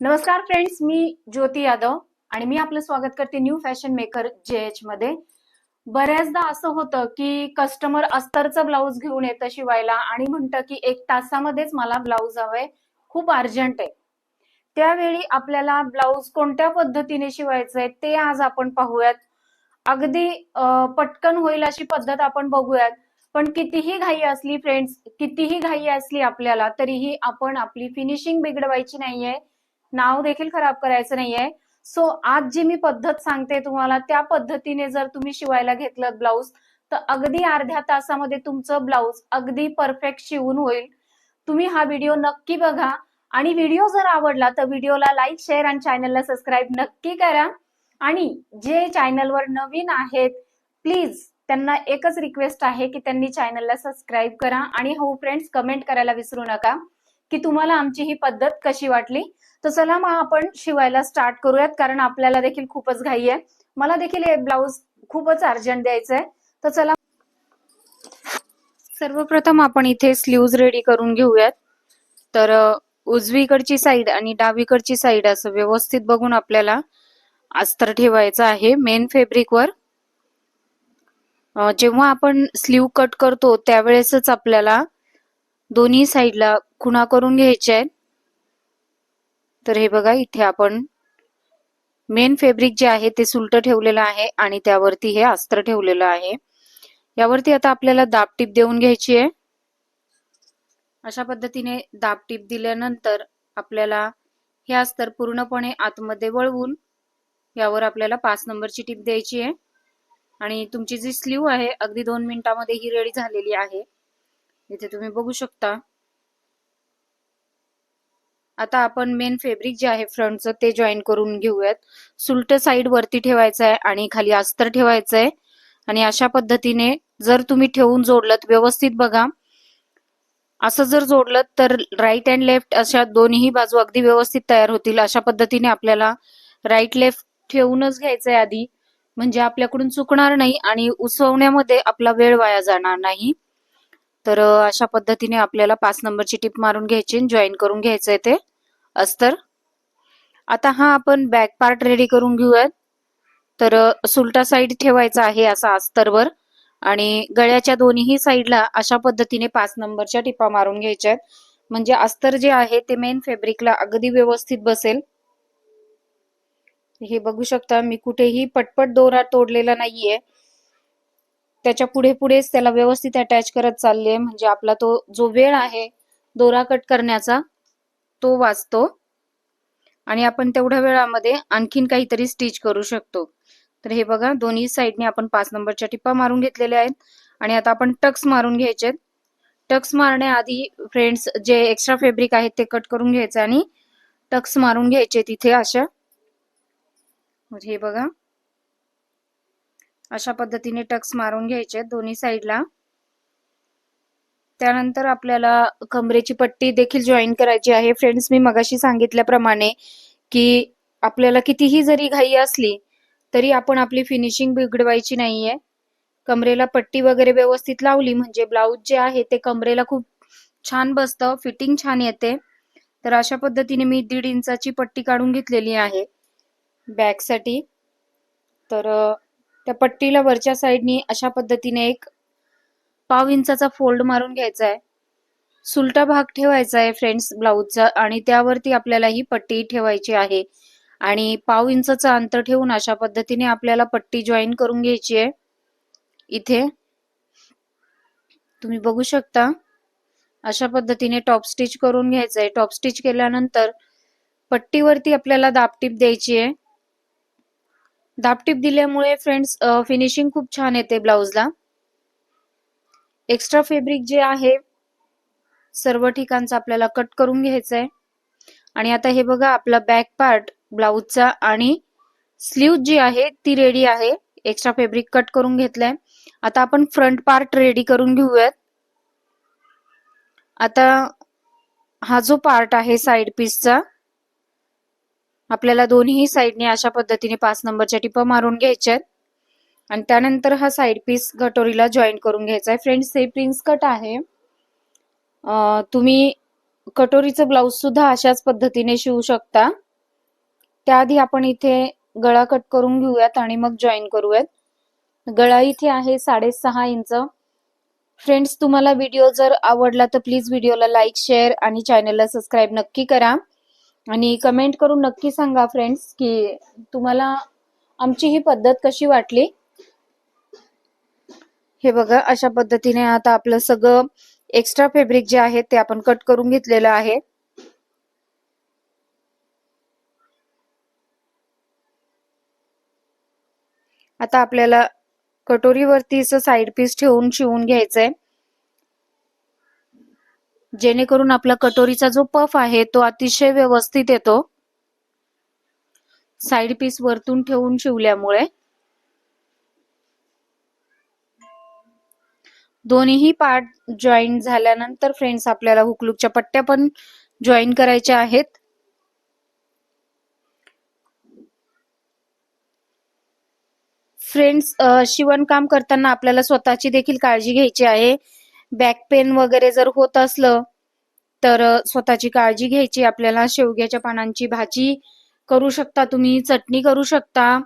नमस्कार फ्रेंड्स मी ज्योती यादव आणि मी आपलं स्वागत करते new fashion maker J H मध्ये. बऱ्याचदा असं होतं की कस्टमर अस्तरचं ब्लाऊज घेऊन येतं शिवायला आणि म्हणतं की एक तासामध्येच मला ब्लाऊज हवंय खूप अर्जंट आहे. त्यावेळी आपल्याला ब्लाऊज कोणत्या पद्धतीने शिवायचंय ते आज आपण पाहूयात. अगदी पटकन होईल अशी पद्धत आपण बघूयात. पण कितीही घाई असली फ्रेंड्स कितीही घाई असली आपल्याला तरीही आपण आपली फिनिशिंग बिघडवायची नाहीये. नाव देखील खराब करायचं नाहीये. सो आज जी मी पद्धत सांगते तुम्हाला त्या पद्धतीने जर तुम्ही शिवायला घेतलं ब्लाऊज तर अगदी अर्ध्या तासामध्ये तुमचं ब्लाऊज अगदी परफेक्ट शिवून होईल. तुम्ही हा व्हिडिओ नक्की बघा. आणि व्हिडिओ जर आवडला तर व्हिडिओला लाईक शेअर आणि चॅनलला सबस्क्राईब नक्की करा. आणि जे चॅनलवर नवीन आहेत प्लीज त्यांना एकच रिक्वेस्ट आहे की त्यांनी चॅनलला सबस्क्राईब करा. आणि हो फ्रेंड्स कमेंट करायला विसरू नका. की तुम्हाला आमची ही पद्धत कशी वाटली? तर चला मग आपण शिवायला स्टार्ट करूयात कारण आपल्याला देखील खूपच घाई आहे. मला देखील हे ब्लाऊज खूपच अर्जंट द्यायचं आहे तर चला. सर्वप्रथम आपण इथे स्लीव्ज रेडी करून घेऊयात. तर उजवीकडची साईड आणि डावीकडची साईड असं व्यवस्थित बघून आपल्याला अस्तर ठेवायचं आहे मेन फेब्रिकवर जेव्हा आपण स्लीव कट करतो त्यावेळेसच आपल्याला दोन्ही साईडला खुणा करून घ्यायच्या आहेत. तर हे बघा इथे आपण मेन फेब्रिक जे आहे ते सुलट ठेवलेलं आहे आणि त्यावरती हे अस्त्र ठेवलेलं आहे. यावरती आता आपल्याला दाबटीप देऊन घ्यायची आहे. अशा पद्धतीने दाबटीप दिल्यानंतर आपल्याला हे अस्तर पूर्णपणे आतमध्ये वळवून यावर आपल्याला पाच नंबरची टीप द्यायची आहे. आणि तुमची जी स्लीव आहे अगदी दोन मिनिटामध्ये ही रेडी झालेली आहे. इथे तुम्ही बघू शकता. आता आपण मेन फेब्रिक जे आहे फ्रंटचं ते जॉईन करून घेऊयात. सुलट साईड वरती ठेवायचं आहे आणि खाली अस्तर ठेवायचं आहे आणि अशा पद्धतीने जर तुम्ही ठेवून जोडलं व्यवस्थित बघा. असं जर जोडलं तर राईट अँड लेफ्ट अशा दोन्ही बाजू अगदी व्यवस्थित तयार होतील. अशा पद्धतीने आपल्याला राईट लेफ्ट ठेवूनच घ्यायचंय आधी. म्हणजे आपल्याकडून चुकणार नाही आणि उसवण्यामध्ये आपला वेळ वाया जाणार नाही. तर अशा पद्धतीने आपल्याला पाच नंबरची टिप मारून घ्यायची जॉईन करून घ्यायचंय ते. अस्तर. आता हा आपण बॅक पार्ट रेडी करून घेऊयात. तर सुलटा साईड ठेवायचा आहे असा अस्तरवर आणि गळ्याच्या दोन्ही साईडला अशा पद्धतीने पाच नंबरच्या टिपा मारून घ्यायच्या आहेत. म्हणजे अस्तर जे आहे ते मेन फॅब्रिकला अगदी व्यवस्थित बसेल. हे बघू शकता मी कुठेही पटपट दोरा तोडलेला नाहीये. त्याच्या पुढे पुढेच त्याला व्यवस्थित अटॅच करत चालले म्हणजे आपला तो जो वेळ आहे दोरा कट करण्याचा तो वाचतो. आणि आपण तेवढ्या वेळामध्ये आणखीन काहीतरी स्टिच करू शकतो. तर हे बघा दोन्ही साईडने आपण पाच नंबरच्या टिप्पा मारून घेतलेल्या आहेत. आणि आता आपण टक्स मारून घ्यायचे टक्स मारण्याआधी फ्रेंड्स जे एक्स्ट्रा फॅब्रिक आहेत ते कट करून घ्यायचे आणि टक्स मारून घ्यायचे तिथे अशा. म्हणजे हे बघा. अशा पद्धतीने टक्स मारून घ्यायचे दोन्ही साईडला. त्यानंतर आपल्याला कमरेची पट्टी देखील जॉईन करायची आहे. फ्रेंड्स मी मगाशी सांगितल्याप्रमाणे की आपल्याला कितीही जरी घाई असली तरी आपण आपली फिनिशिंग बिघडवायची नाहीये. कमरेला पट्टी वगैरे व्यवस्थित लावली म्हणजे ब्लाऊज जे आहे ते कमरेला खूप छान बसतं फिटिंग छान येते. तर अशा पद्धतीने मी दीड इंचाची पट्टी काढून घेतलेली आहे. बॅकसाठी. तर त्या पट्टीला वरच्या साईडनी अशा पद्धतीने एक पाव इंचाचा फोल्ड मारून घ्यायचा आहे सुलटा भाग ठेवायचा आहे फ्रेंड्स ब्लाऊजचा आणि त्यावरती आपल्याला ही पट्टी ठेवायची आहे. आणि पाव इंचाचं अंतर ठेवून अशा पद्धतीने आपल्याला पट्टी जॉईन करून घ्यायची आहे इथे. तुम्ही बघू शकता. अशा पद्धतीने टॉप स्टिच करून घ्यायचं आहे टॉप स्टिच केल्यानंतर पट्टीवरती आपल्याला दाबटीप द्यायची आहे दाबटीप दिल्यामुळे फ्रेंड्स फिनिशिंग खूप छान येते ब्लाऊजला. एक्स्ट्रा फॅब्रिक जे आहे सर्व ठिकाणचं आपल्याला कट करून घ्यायचं आहे आणि आता हे बघा आपला बॅक पार्ट ब्लाऊजचा आणि स्लीव जी आहे ती रेडी आहे. एक्स्ट्रा फॅब्रिक कट करून घेतलंय. आता आपण फ्रंट पार्ट रेडी करून घेऊयात. आता हा जो पार्ट आहे साइड पीसचा आपल्याला दोन्ही साईडने अशा पद्धतीने पाच नंबरच्या टिपा मारून घ्यायच्या आहेत. आणि त्यानंतर हा साइड पीस कटोरीला जॉईन करून घ्यायचा आहे. फ्रेंड्स हे प्रिन्स कट आहे. तुम्ही कटोरीचं ब्लाऊज सुद्धा अशाच पद्धतीने शिवू शकता. त्याआधी आपण इथे गळा कट करून घेऊयात आणि मग जॉईन करूयात. गळा इथे आहे साडेसहा इंच. फ्रेंड्स तुम्हाला व्हिडिओ जर आवडला तर प्लीज व्हिडिओला लाईक शेअर आणि चॅनलला सबस्क्राईब नक्की करा. आणि कमेंट करून नक्की सांगा फ्रेंड्स की तुम्हाला आमची ही पद्धत कशी वाटली? हे बघा अशा पद्धतीने आता आपलं सगळं एक्स्ट्रा फॅब्रिक जे आहे ते आपण कट करून घेतलेलं आहे. आता आपल्याला कटोरीवरती साइड पीस ठेवून शिवून घ्यायचंय. जेणेकरून आपला कटोरीचा जो पफ आहे तो अतिशय व्यवस्थित येतो. साइड पीस वरतून ठेवून शिवल्यामुळे. दोन्हीही पार्ट जॉईन झाल्यानंतर फ्रेंड्स आपल्याला हुकलुकच्या पट्ट्या पण जॉईन करायच्या आहेत. फ्रेंड्स शिवणकाम करताना आपल्याला स्वतःची देखील काळजी घ्यायची आहे. बॅक पेन वगैरे जर होत असलं तर स्वतःची काळजी घ्यायची. आपल्याला शेवग्याच्या पानांची भाजी करू शकता तुम्ही चटणी करू शकता.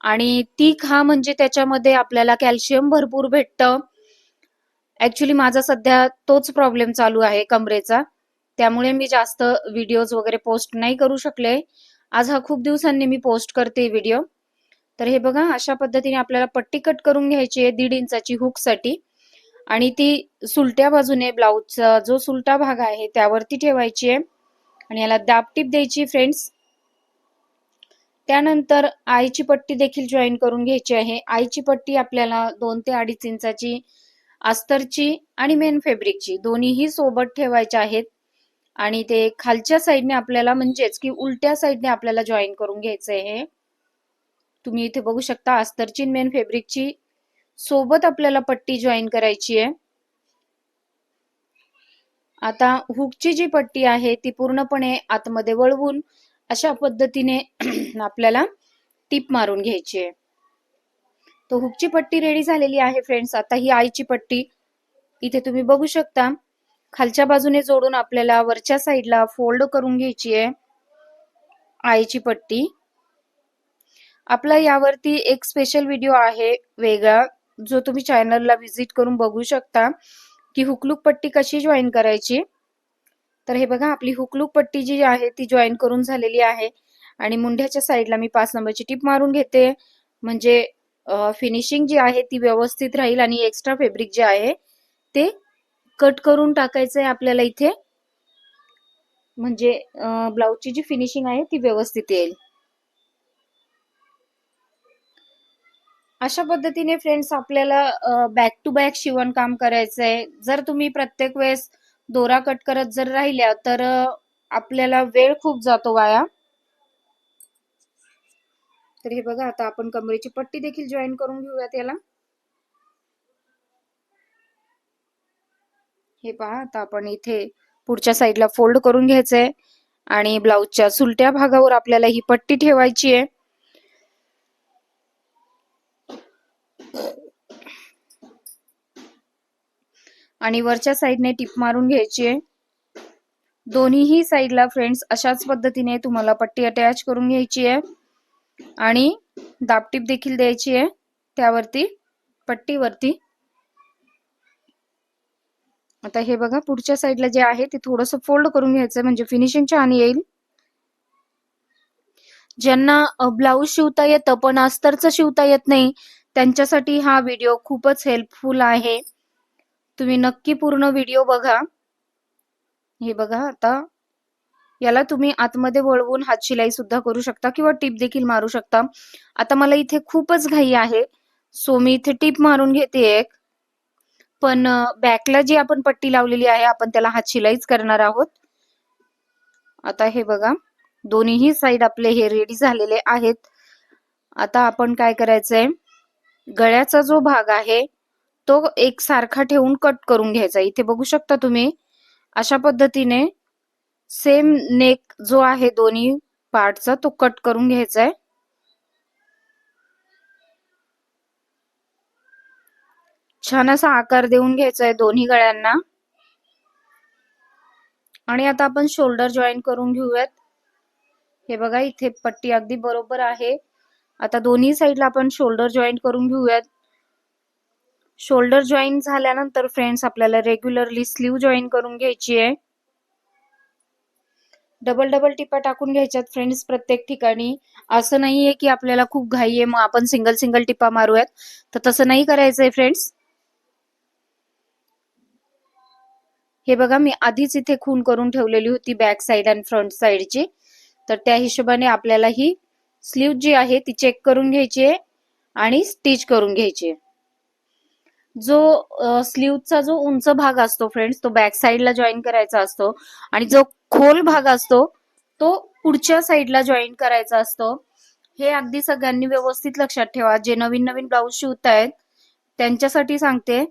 आणि ती खा म्हणजे त्याच्यामध्ये आपल्याला कॅल्शियम भरपूर भेटतं. ऍक्च्युली माझा सध्या तोच प्रॉब्लेम चालू आहे कमरेचा. त्यामुळे मी जास्त व्हिडिओज वगैरे पोस्ट नाही करू शकले. आज हा खूप दिवसांनी मी पोस्ट करते व्हिडिओ तर हे बघा अशा पद्धतीने आपल्याला पट्टी कट करून घ्यायची आहे दीड इंचाची हुकसाठी आणि ती सुलट्या बाजूने ब्लाऊजचा जो सुलटा भाग आहे त्यावरती ठेवायची आहे. आणि याला दाबटीप द्यायची फ्रेंड्स त्यानंतर आईची पट्टी देखील जॉईन करून घ्यायची आहे. आईची पट्टी आपल्याला दोन ते अडीच इंचाची अस्तरची आणि मेन फेब्रिकची दोन्हीही सोबत ठेवायच्या आहेत. आणि ते खालच्या साईडने आपल्याला म्हणजेच की उलट्या साईडने आपल्याला जॉईन करून घ्यायचं आहे. तुम्ही इथे बघू शकता अस्तरची मेन फेब्रिकची सोबत आपल्याला पट्टी जॉईन करायची आहे. आता हुकची जी पट्टी आहे ती पूर्णपणे आतमध्ये वळवून अशा पद्धतीने आपल्याला टीप मारून घ्यायची आहे. तो हुकची पट्टी रेडी झालेली आहे फ्रेंड्स आता ही आईची पट्टी इथे तुम्ही बघू शकता. खालच्या बाजूने जोडून आपल्याला वरच्या साईडला फोल्ड करून घ्यायची आहे आईची पट्टी. आपला यावरती एक स्पेशल व्हिडिओ आहे वेगळा. जो तुम्ही चॅनलला व्हिजिट करून बघू शकता की हुकलूक पट्टी कशी जॉईन करायची. तर हे बघा आपली हुकलूक पट्टी जी आहे ती जॉईन करून झालेली आहे. आणि मुंढ्याच्या साईडला मी पाच नंबरची टिप मारून घेते. म्हणजे फिनिशिंग जी आहे ती व्यवस्थित राहील आणि एक्स्ट्रा फेब्रिक जे आहे ते कट करून टाकायचं आहे आपल्याला इथे. म्हणजे ब्लाऊजची जी फिनिशिंग आहे ती व्यवस्थित येईल. अशा पद्धतीने फ्रेंड्स आपल्याला बॅक टू बॅक शिवण काम करायचंय. जर तुम्ही प्रत्येक वेळेस दोरा कट करत जर राहिल्या तर आपल्याला वेळ खूप जातो वाया. तर हे बघा आता आपण कमरेची पट्टी देखील जॉईन करून घेऊयात याला. हे पहा आता आपण इथे पुढच्या साईडला फोल्ड करून घ्यायचंय. आणि ब्लाऊजच्या सुलट्या भागावर आपल्याला ही पट्टी ठेवायची आहे. आणि वरच्या साईडने टिप मारून घ्यायची आहे. दोन्हीही साईडला फ्रेंड्स अशाच पद्धतीने तुम्हाला पट्टी अटॅच करून घ्यायची आहे. आणि दाबटीप देखील द्यायची आहे. त्यावरती पट्टीवरती. आता हे बघा पुढच्या साईडला जे आहे ते थोडस फोल्ड करून घ्यायचं म्हणजे फिनिशिंग छान येईल. ज्यांना ब्लाऊज शिवता येतं पण अस्तरचं शिवता येत नाही त्यांच्यासाठी हा व्हिडिओ खूपच हेल्पफुल आहे. तुम्ही नक्की पूर्ण व्हिडिओ बघा. हे बघा आता. याला तुम्ही आतमध्ये वळवून हात शिलाई सुद्धा करू शकता किंवा टीप देखील मारू शकता. आता मला इथे खूपच घाई आहे. सो मी इथे टीप मारून घेते एक. पण बॅकला जी आपण पट्टी लावलेली आहे आपण त्याला हात शिलाईच करणार आहोत. आता हे बघा. दोन्हीही साईड आपले हे रेडी झालेले आहेत. आता आपण काय करायचंय? गळ्याचा जो भाग आहे तो एक सारखा ठेवून कट करून घ्यायचा. इथे बघू शकता तुम्ही अशा पद्धतीने सेम नेक जो आहे दोन्ही पार्टचा तो कट करून घ्यायचा आहे छान असा आकार देऊन घ्यायचा आहे दोन्ही गळ्यांना. आणि आता आपण शोल्डर जॉईन करून घेऊयात. हे बघा इथे पट्टी अगदी बरोबर आहे. आता दोन्ही साईडला आपण शोल्डर जॉईंट करून घेऊयात. शोल्डर जॉईन झाल्यानंतर फ्रेंड्स आपल्याला रेग्युलरली स्लीव जॉईन करून घ्यायची आहे. डबल डबल टिपा टाकून घ्यायच्यात फ्रेंड्स प्रत्येक ठिकाणी. असं नाहीये की आपल्याला खूप घाई आहे मग आपण सिंगल सिंगल टिपा मारूयात. तर तसं नाही करायचंय फ्रेंड्स. हे बघा मी आधीच इथे खून करून ठेवलेली होती बॅक साइड आणि फ्रंट साइडची तर त्या हिशोबाने आपल्याला ही स्लीव जी आहे ती चेक करून घ्यायची आहे आणि स्टिच करून घ्यायची आहे. जो स्लीवचा जो उंच भाग असतो फ्रेंड्स तो बॅक साईडला जॉईन करायचा असतो आणि जो खोल भाग असतो तो पुढच्या साईडला जॉईन करायचा असतो. हे अगदी सगळ्यांनी व्यवस्थित लक्षात ठेवा. जे नवीन नवीन ब्लाऊज शिवतायत त्यांच्यासाठी सांगते.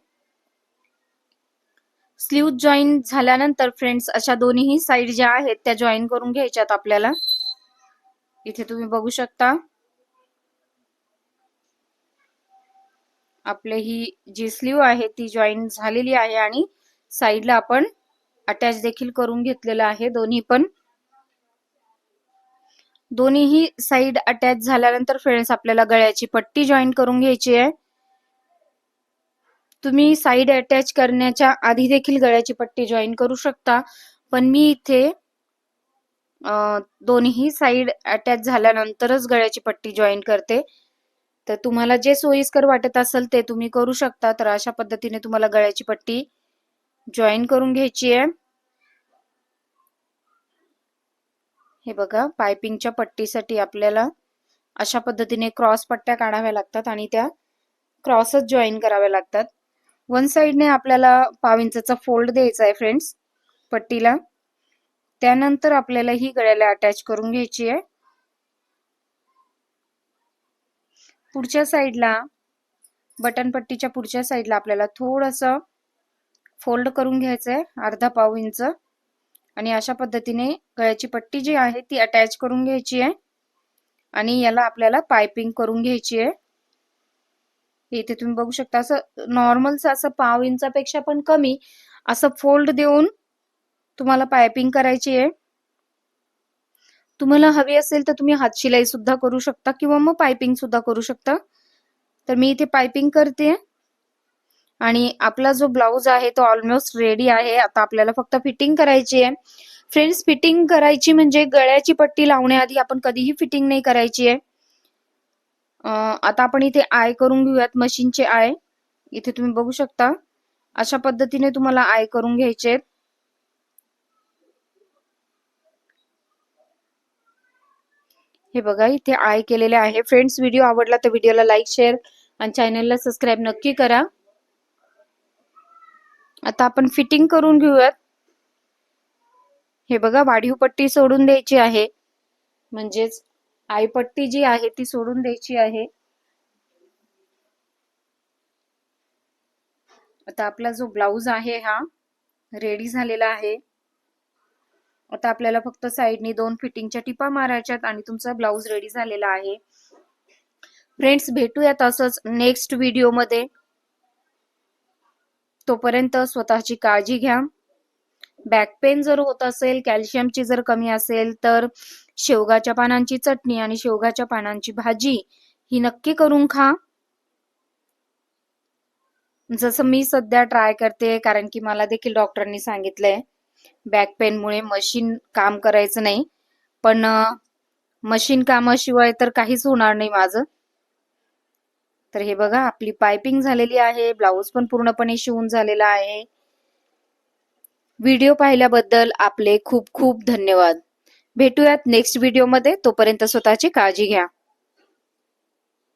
स्लीव जॉईन झाल्यानंतर फ्रेंड्स अशा दोन्ही साइड ज्या आहेत त्या जॉईन करून घ्यायच्यात आपल्याला. इथे तुम्ही बघू शकता. आपले ही जी स्लीव आहे ती जॉईन झालेली आहे आणि साईडला आपण अटॅच देखील करून घेतलेलं आहे दोन्ही पण. दोन्हीही साईड अटॅच झाल्यानंतर फ्रेंड्स आपल्याला गळ्याची पट्टी जॉईन करून घ्यायची आहे. तुम्ही साईड अटॅच करण्याच्या आधी देखील गळ्याची पट्टी जॉईन करू शकता पण मी इथे दोन्ही साईड अटॅच झाल्यानंतरच गळ्याची पट्टी जॉईन करते. तर तुम्हाला जे सोयीस्कर वाटत असेल ते तुम्ही करू शकता. तर अशा पद्धतीने तुम्हाला गळ्याची पट्टी जॉईन करून घ्यायची आहे. हे बघा पायपिंगच्या पट्टीसाठी आपल्याला अशा पद्धतीने क्रॉस पट्ट्या काढाव्या लागतात आणि त्या क्रॉसच जॉईन कराव्या लागतात. वन साइडने आपल्याला पाव इंचा फोल्ड द्यायचा आहे फ्रेंड्स पट्टीला. त्यानंतर आपल्याला ही गळ्याला अटॅच करून घ्यायची आहे. पुढच्या साईडला बटन पट्टीच्या पुढच्या साईडला आपल्याला थोडस फोल्ड करून घ्यायचंय अर्धा पाव इंच. आणि अशा पद्धतीने गळ्याची पट्टी जी आहे ती अटॅच करून घ्यायची आहे. आणि याला आपल्याला पायपिंग करून घ्यायची आहे. इथे तुम्ही बघू शकता असं नॉर्मलच असं पाव इंचापेक्षा पण कमी असं फोल्ड देऊन तुम्हाला पायपिंग करायची आहे. तुम्हाला हवी असेल तर तुम्ही हातशिलाई सुद्धा करू शकता किंवा मग पायपिंग सुद्धा करू शकता. तर मी इथे पायपिंग करते. आणि आपला जो ब्लाऊज आहे तो ऑलमोस्ट रेडी आहे. आता आपल्याला फक्त फिटिंग करायची आहे. फ्रेंड्स फिटिंग करायची म्हणजे गळ्याची पट्टी लावण्याआधी आपण कधीही फिटिंग नाही करायची आहे. आता आपण इथे आय करून घेऊयात मशीनचे आय इथे तुम्ही बघू शकता. अशा पद्धतीने तुम्हाला आय करून घ्यायचे हे बघा इथे आय केलेले आहे. फ्रेंड्स व्हिडिओ आवडला तर व्हिडिओला लाईक शेअर आणि चॅनलला सबस्क्राईब नक्की करा. आता आपण फिटिंग करून घेऊयात. हे बघा वाढीव पट्टी सोडून द्यायची आहे. म्हणजेच आईपट्टी जी आहे ती सोडून द्यायची आहे. आता आपला जो ब्लाऊज आहे हा रेडी झालेला आहे. आता आपल्याला फक्त साईडने दोन फिटिंगच्या टिपा मारायच्यात आणि तुमचा ब्लाऊज रेडी झालेला आहे. फ्रेंड्स भेटूयात असंच नेक्स्ट व्हिडिओमध्ये तोपर्यंत स्वतःची काळजी घ्या. बॅक पेन जर होत असेल कॅल्शियमची जर कमी असेल तर शेवगाच्या पानांची चटणी आणि शेवगाच्या पानांची भाजी ही नक्की करून खा. जसं मी सध्या ट्राय करते कारण की मला देखील डॉक्टरांनी सांगितलंय. बॅक पेनमुळे मशीन काम करायचं नाही. पण मशीन कामाशिवाय तर काहीच होणार नाही माझं. तर हे बघा आपली पायपिंग झालेली आहे ब्लाऊज पण पूर्णपणे शिवून झालेला आहे. व्हिडिओ पाहिल्याबद्दल आपले खूप खूप धन्यवाद. भेटूयात नेक्स्ट व्हिडिओमध्ये तोपर्यंत स्वतःची काळजी घ्या.